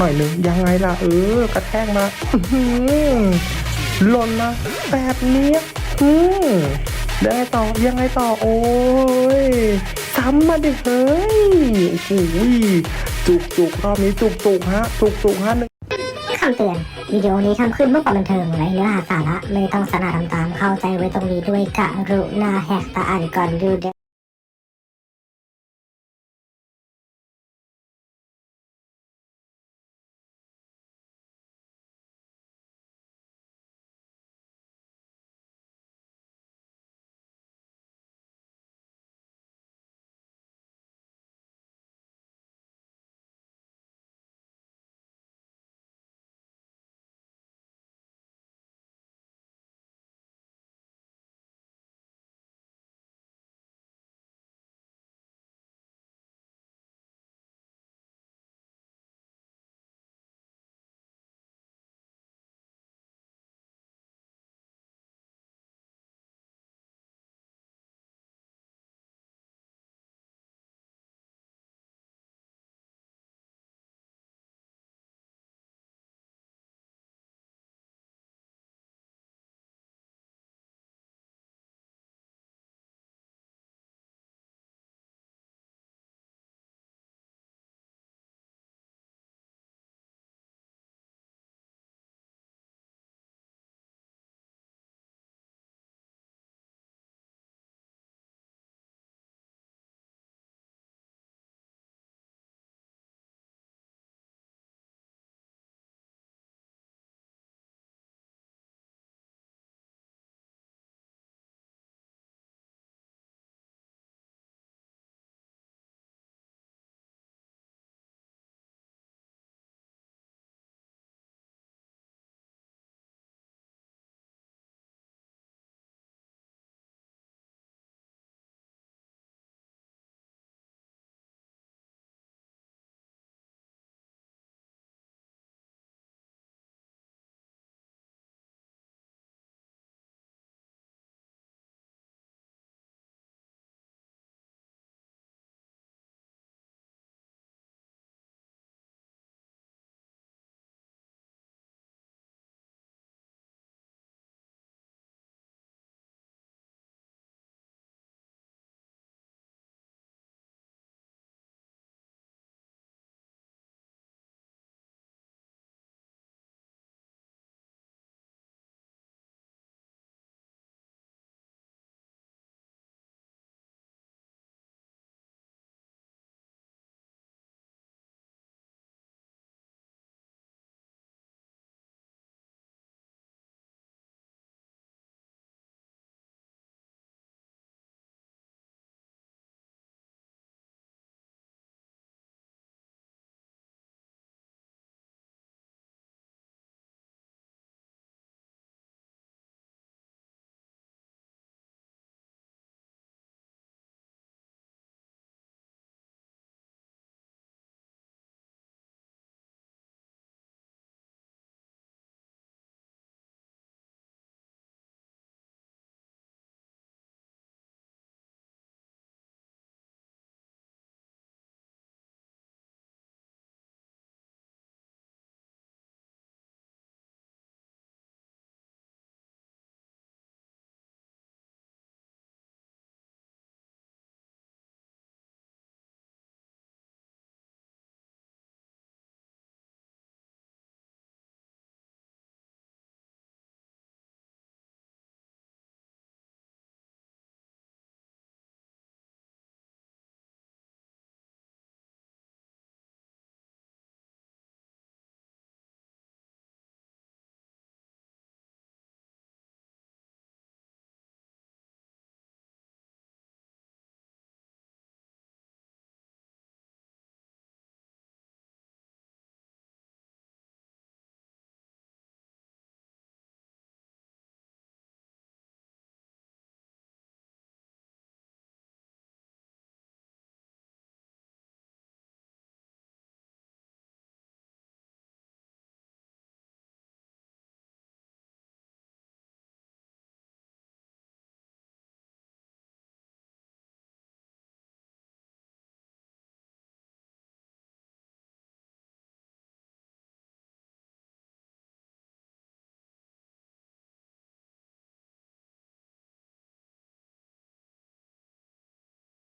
หน่อยหนึ่งยังไงล่ะ เออกระแทกมาหล่นมาแบบนี้อืมได้ต่อยังไงต่อโอ้ยซ้ำมาดิเฮ้ยโอ้โหจุกจุกรอบนี้จุกจุกฮะ จุกจุกฮะหนึ่งคำเตือนวิดีโอนี้ทำขึ้นเพื่อความบันเทิงและเนื้อหาสาระไม่ต้องสนาทำตามเข้าใจไว้ตรงนี้ด้วยกรุณาแหกตาอ่านก่อนดูเด้